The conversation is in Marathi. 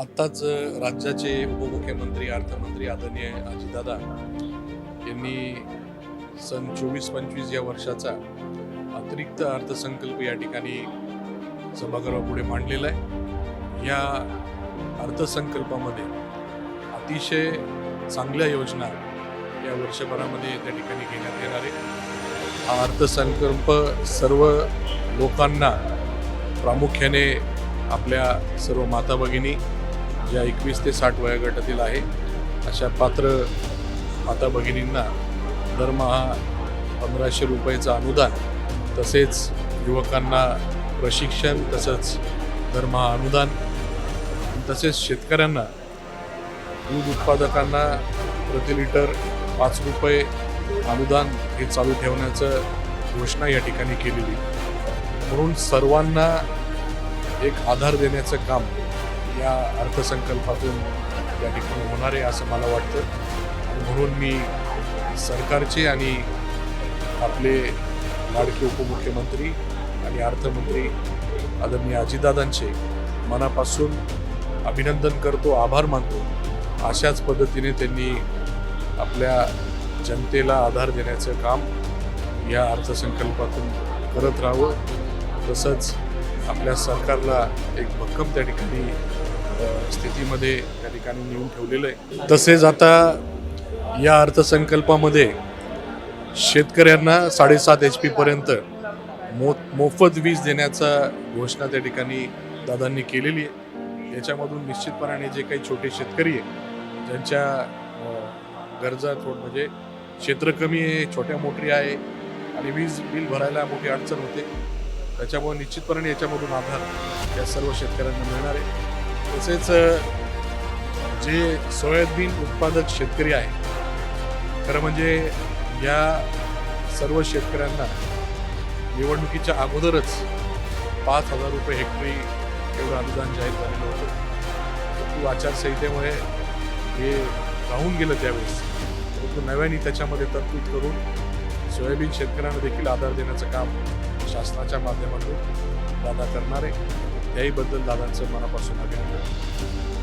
आत्ताच राज्याचे उपमुख्यमंत्री अर्थमंत्री आदरणीय अजितदादा यांनी सन चोवीस पंचवीस या वर्षाचा अतिरिक्त अर्थसंकल्प या ठिकाणी सभागृहापुढे मांडलेला आहे. या अर्थसंकल्पामध्ये अतिशय चांगल्या योजना या वर्षभरामध्ये त्या ठिकाणी घेण्यात येणार आहे हा अर्थसंकल्प सर्व लोकांना प्रामुख्याने आपल्या सर्व माता भगिनी ज्या एकवीस ते साठ वयोगटातील आहे. अशा पात्र माता भगिनींना दरमहा पंधराशे रुपयाचं अनुदान तसेच युवकांना प्रशिक्षण तसंच दरमहा अनुदान तसेच शेतकऱ्यांना दूध उत्पादकांना प्रति लिटर पाच रुपये अनुदान हे चालू ठेवण्याचं घोषणा या ठिकाणी केलेली म्हणून सर्वांना एक आधार देण्याचं काम या अर्थसंकल्पातून या ठिकाणी होणार आहे असं मला वाटतं. म्हणून मी सरकारचे आणि आपले लाडके उपमुख्यमंत्री आणि अर्थमंत्री आदरणीय अजितदादांचे मनापासून अभिनंदन करतो आभार मानतो. अशाच पद्धतीने त्यांनी आपल्या जनतेला आधार देण्याचं काम या अर्थसंकल्पातून करत राहावं. तसंच आपल्या सरकारला एक भक्कम त्या ठिकाणी स्थितीमध्ये त्या ठिकाणी नेऊन ठेवलेलं आहे. तसेच आता या अर्थसंकल्पामध्ये शेतकऱ्यांना साडेसात एच पीपर्यंत मो मोफत वीज देण्याचा घोषणा त्या ठिकाणी दादांनी केलेली आहे. याच्यामधून निश्चितपणाने जे काही छोटे शेतकरी आहे ज्यांच्या गरजा थोड म्हणजे क्षेत्र कमी आहे छोट्या मोटरी आहे आणि वीज बिल भरायला मोठी अडचण होते त्याच्यामुळे निश्चितपणे याच्यामधून आधार या सर्व शेतकऱ्यांना मिळणार आहे. तसेच जे सोयाबीन उत्पादक शेतकरी आहे खरं म्हणजे या सर्व शेतकऱ्यांना निवडणुकीच्या अगोदरच पाच हजार रुपये हेक्टरी एवढं अनुदान जाहीर झालेलं होतं. परंतु आचारसंहितेमुळे हे राहून गेलं त्यावेळेस. परंतु नव्याने त्याच्यामध्ये तरतूद करून सोयाबीन शेतकऱ्यांना देखील आधार देण्याचं काम शासनाच्या माध्यमातून दादा करणार आहे. त्याहीबद्दल दादांचं मनापासून अभिनंदन.